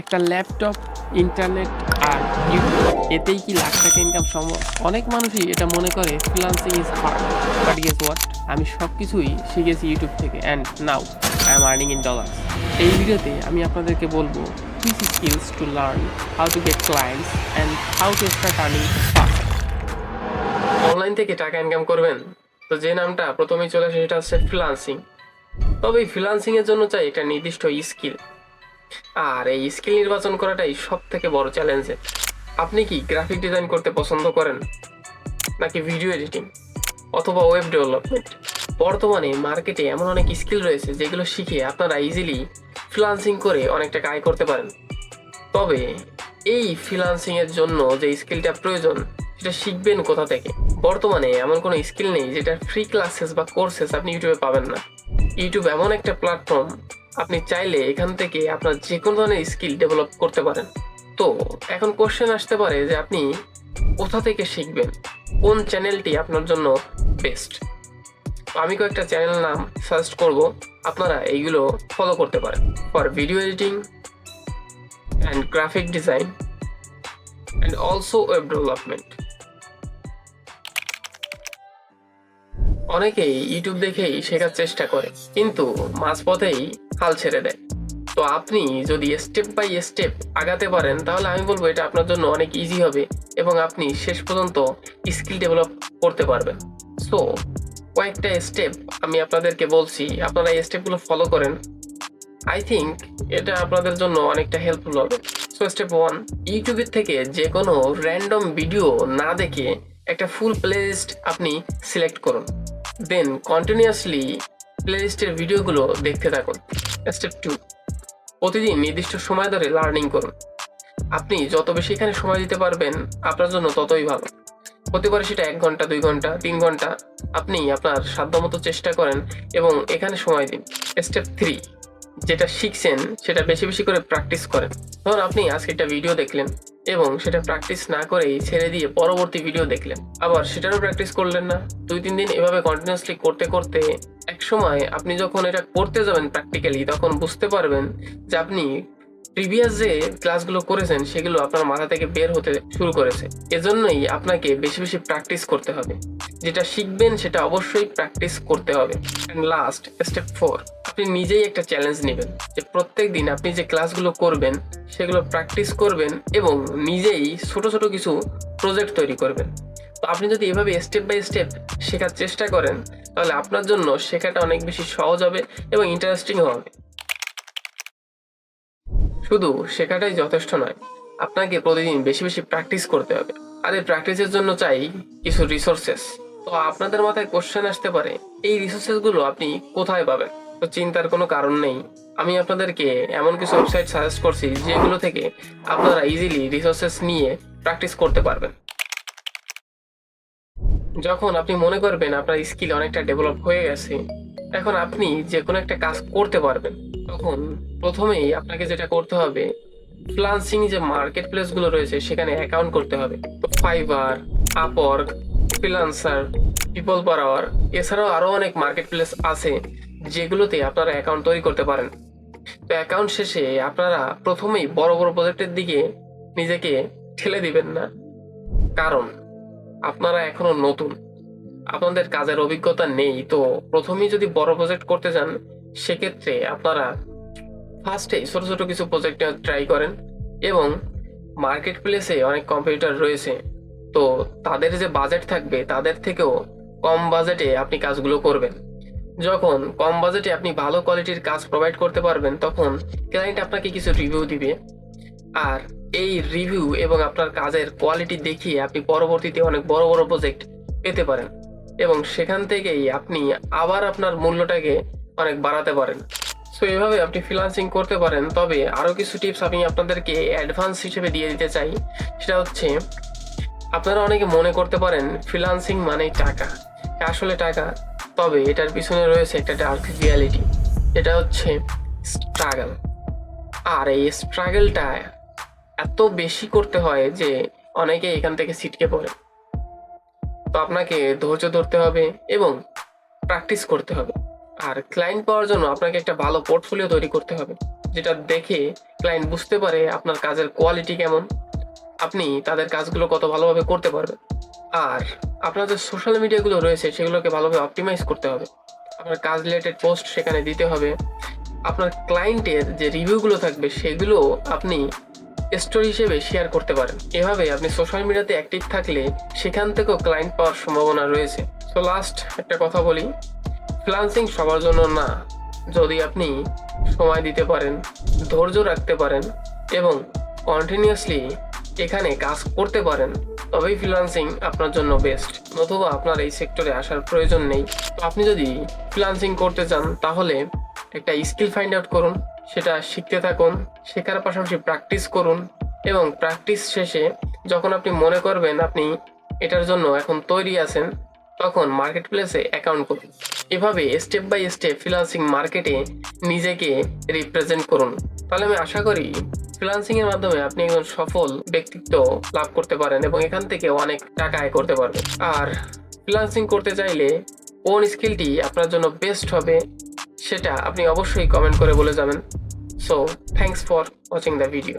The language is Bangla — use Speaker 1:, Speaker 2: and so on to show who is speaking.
Speaker 1: একটা ল্যাপটপ ইন্টারনেট আর ইউটিউব এতেই কি লাখ টাকা ইনকাম সম্ভব? অনেক মানুষই এটা মনে করে freelancing is hard but what আমি সব কিছুই শিখেছি ইউটিউব থেকে and now I am earning in dollars এই ভিডিওতে আমি আপনাদেরকে বলব kiss skills to learn how to get clients and how to start earning online থেকে টাকা ইনকাম করবেন? তো যে নামটা প্রথমেই চলে আসে সেটা হচ্ছে ফ্রিলান্সিং তবে এই ফ্রিলান্সিং এর জন্য চাই একটা নির্দিষ্ট স্কিল আর এই স্কিল নির্বাচন করাটাই সব থেকে বড় চ্যালেঞ্জের আপনি কি গ্রাফিক ডিজাইন করতে পছন্দ করেন? নাকি ভিডিও এডিটিং অথবা ওয়েব ডেভেলপমেন্ট বর্তমানে মার্কেটে এমন অনেক স্কিল রয়েছে যেগুলো শিখে আপনারা ইজিলি ফ্রিলান্সিং করে অনেক টাকা আয় করতে পারেন। তবে এই ফ্রিলান্সিং এর জন্য যে স্কিলটা প্রয়োজন, সেটা শিখবেন কোথা থেকে? বর্তমানে এমন কোনো স্কিল নেই যেটা ফ্রি ক্লাসেস বা কোর্সেস আপনি ইউটিউবে পাবেন না। ইউটিউব এমন একটা প্ল্যাটফর্ম আপনি চাইলে এখান থেকে আপনার যে কোনো ধরনের স্কিল ডেভেলপ করতে পারেন। তো, এখন কোশ্চেন আসতে পারে যে আপনি কোথা থেকে শিখবেন? কোন চ্যানেলটি আপনার জন্য বেস্ট আমি কয়েকটা চ্যানেল নাম সাজেস্ট করব। আপনারা এইগুলো ফলো করতে পারেন। For video editing and graphic design and also web development অনেকেই ইউটিউব দেখেই শেখার চেষ্টা করে, কিন্তু মাঝপথেই হাল ছেড়ে দেয়। তো আপনি যদি স্টেপ বাই স্টেপ আগাতে পারেন, তাহলে আমি বলব এটা আপনার জন্য অনেক ইজি হবে এবং আপনি শেষ পর্যন্ত স্কিল ডেভেলপ করতে পারবেন। সো কয়েকটা স্টেপ আমি আপনাদেরকে বলছি, আপনারা এই স্টেপগুলো ফলো করেন। আই থিঙ্ক এটা আপনাদের জন্য অনেকটা হেল্পফুল হবে। সো স্টেপ ওয়ান ইউটিউবের থেকে যে কোনো র্যান্ডম ভিডিও না দেখে একটা ফুল প্লেলিস্ট আপনি সিলেক্ট করুন। দেন কন্টিনিউয়াসলি প্লেলিস্টের ভিডিওগুলো দেখতে থাকুন। স্টেপ টু প্রতিদিন নির্দিষ্ট সময় ধরে লার্নিং করুন। আপনি যত বেশি এখানে সময় দিতে পারবেন, আপনার জন্য ততই ভালো। হতে পারে সেটা এক ঘণ্টা, দুই ঘণ্টা, তিন ঘণ্টা আপনি আপনার সাধ্যমতো চেষ্টা করেন এবং এখানে সময় দিন। স্টেপ থ্রি যেটা শিখছেন, সেটা বেশি বেশি করে প্র্যাকটিস করেন। ধরুন আপনি আজকে একটা ভিডিও দেখলেন এবং সেটা প্র্যাকটিস না করেই ছেড়ে দিয়ে পরবর্তী ভিডিও দেখলেন। আবার সেটারও প্র্যাকটিস করলেন না। দুই, তিন দিন এভাবে কন্টিনিউসলি করতে করতে এক সময় আপনি যখন এটা করতে যাবেন প্র্যাকটিক্যালি তখন বুঝতে পারবেন যে আপনি প্রিভিয়াস যে ক্লাসগুলো করেছেন, সেগুলো আপনার মাথা থেকে বের হতে শুরু করেছে। এজন্যই আপনাকে বেশি বেশি প্র্যাকটিস করতে হবে। যেটা শিখবেন, সেটা অবশ্যই প্র্যাকটিস করতে হবে। অ্যান্ড লাস্ট স্টেপ ফোর আপনি নিজেই একটা চ্যালেঞ্জ নেবেন। যে প্রত্যেক দিন আপনি যে ক্লাসগুলো করবেন, সেগুলো প্র্যাকটিস করবেন এবং নিজেই ছোট ছোট কিছু প্রজেক্ট তৈরি করবেন। তো আপনি যদি এভাবে স্টেপ বাই স্টেপ শেখার চেষ্টা করেন, তাহলে আপনার জন্য শেখাটা অনেক বেশি সহজ হবে এবং ইন্টারেস্টিং হবে। শুধু শেখাটাই যথেষ্ট নয়, আপনাকে প্রতিদিন বেশি বেশি প্র্যাকটিস করতে হবে। আর এই প্র্যাকটিসের জন্য চাই কিছু রিসোর্সেস তো আপনাদের মাথায় কোশ্চেন আসতে পারে, এই রিসোর্সেসগুলো আপনি কোথায় পাবেন? তো চিন্তার কোনো কারণ নেই। আমি আপনাদেরকে এমন কিছু ওয়েবসাইট সাজেস্ট করছি, যেগুলো থেকে আপনারা ইজিলি রিসোর্সেস নিয়ে প্র্যাকটিস করতে পারবেন। যখন আপনি মনে করবেন আপনার স্কিল অনেকটা ডেভেলপ হয়ে গেছে, এখন আপনি যে কোনো একটা কাজ করতে পারবেন। তখন প্রথমেই আপনাকে যেটা করতে হবে ফ্রিলান্সিং যে মার্কেট প্লেসগুলো রয়েছে সেখানে অ্যাকাউন্ট করতে হবে। Fiverr Upwork Freelancer, People Per Hour, এছাড়াও আরও অনেক মার্কেট প্লেস আছে যেগুলোতে আপনারা অ্যাকাউন্ট তৈরি করতে পারেন। তো অ্যাকাউন্ট শেষে আপনারা প্রথমেই বড় বড় প্রজেক্টের দিকে নিজেকে ঠেলে দিবেন না। কারণ আপনারা এখনও নতুন। আপনাদের কাজের অভিজ্ঞতা নেই। তো প্রথমেই যদি বড় প্রজেক্ট করতে যান সেক্ষেত্রে আপনারা ফার্স্টে ছোটো ছোটো কিছু প্রজেক্ট ট্রাই করেন এবং মার্কেট প্লেসে অনেক কম্পিউটার রয়েছে। তো তাদের যে বাজেট থাকবে, তাদের থেকেও কম বাজেটে আপনি কাজগুলো করবেন। যখন কম বাজেটে আপনি ভালো কোয়ালিটির কাজ প্রোভাইড করতে পারবেন, তখন ক্লায়েন্ট আপনাকে কিছু রিভিউ দিবে। আর এই রিভিউ এবং আপনার কাজের কোয়ালিটি দেখিয়ে আপনি পরবর্তীতে অনেক বড় বড় প্রজেক্ট পেতে পারেন। এবং সেখান থেকেই আপনি আবার আপনার মূল্যটাকে অনেক বাড়াতে পারেন। সো এভাবে আপনি ফ্রিলান্সিং করতে পারেন। তবে আরও কিছু টিপস আমি আপনাদেরকে অ্যাডভান্স হিসেবে দিয়ে দিতে চাই। সেটা হচ্ছে, আপনারা অনেকে মনে করতে পারেন ফ্রিলান্সিং মানেই টাকা। আসলে টাকা, তবে এটার পিছনে রয়েছে একটা ডার্ক রিয়ালিটি এটা হচ্ছে স্ট্রাগল আর এই স্ট্রাগলটা এত বেশি করতে হয় যে অনেকে এখান থেকে ছিটকে পড়ে। তো আপনাকে ধৈর্য ধরতে হবে এবং প্র্যাকটিস করতে হবে। আর ক্লায়েন্ট পাওয়ার জন্য আপনাকে একটা ভালো পোর্টফোলিও তৈরি করতে হবে, যেটা দেখে ক্লায়েন্ট বুঝতে পারে আপনার কাজের কোয়ালিটি কেমন, আপনি তাদের কাজগুলো কত ভালোভাবে করতে পারবেন। আর আপনার যে সোশ্যাল মিডিয়াগুলো রয়েছে, সেগুলোকে ভালোভাবে অপটিমাইজ করতে হবে। আপনার কাজ রিলেটেড পোস্ট সেখানে দিতে হবে। আপনার ক্লায়েন্টের যে রিভিউগুলো থাকবে, সেগুলো আপনি স্টোরি হিসেবে শেয়ার করতে পারেন। এভাবে আপনি সোশ্যাল মিডিয়াতে অ্যাক্টিভ থাকলে সেখান থেকেও ক্লায়েন্ট পাওয়ার সম্ভাবনা রয়েছে। তো লাস্ট একটা কথা বলি ফ্রিলান্সিং সবার জন্য না, যদি আপনি সময় দিতে পারেন, ধৈর্য রাখতে পারেন এবং কন্টিনিউয়াসলি এখানে কাজ করতে পারেন, তবেই ফ্রিলান্সিং আপনার জন্য বেস্ট নতুবা আপনার এই সেক্টরে আসার প্রয়োজন নেই। তো আপনি যদি ফ্রিলান্সিং করতে চান, তাহলে একটা স্কিল ফাইন্ড আউট করুন, সেটা শিখতে থাকুন, শেখার পাশাপাশি প্র্যাকটিস করুন এবং প্র্যাকটিস শেষে যখন আপনি মনে করবেন আপনি এটার জন্য এখন তৈরি আছেন তখন মার্কেট প্লেসে অ্যাকাউন্ট করুন। এভাবে স্টেপ বাই স্টেপ ফ্রিলান্সিং মার্কেটে নিজেকে রিপ্রেজেন্ট করুন। তাহলে আমি আশা করি ফ্রিলান্সিং এর মাধ্যমে আপনি একজন সফল ব্যক্তিত্ব লাভ করতে পারেন এবং এখান থেকে অনেক টাকা আয় করতে পারবেন। আর ফ্রিলান্সিং করতে চাইলে কোন স্কিলটি আপনার জন্য বেস্ট হবে সেটা আপনি অবশ্যই কমেন্ট করে বলে যাবেন। So thanks for watching the video